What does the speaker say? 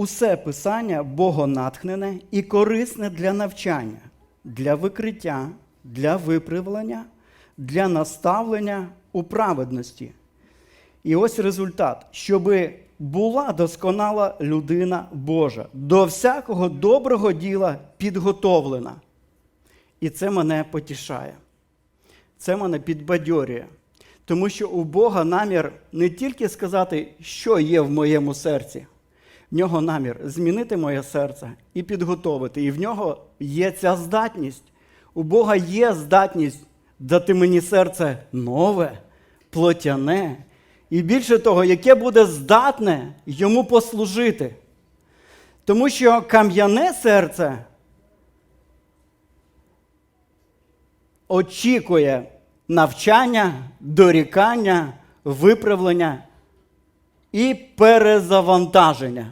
усе писання богонатхнене і корисне для навчання, для викриття, для виправлення, для наставлення у праведності. І ось результат, щоби була досконала людина Божа, до всякого доброго діла підготовлена. І це мене потішає. Це мене підбадьорює. Тому що у Бога намір не тільки сказати, що є в моєму серці, в нього намір змінити моє серце і підготовити. І в нього є ця здатність. У Бога є здатність дати мені серце нове, плотяне, і більше того, яке буде здатне йому послужити. Тому що кам'яне серце очікує навчання, дорікання, виправлення і перезавантаження.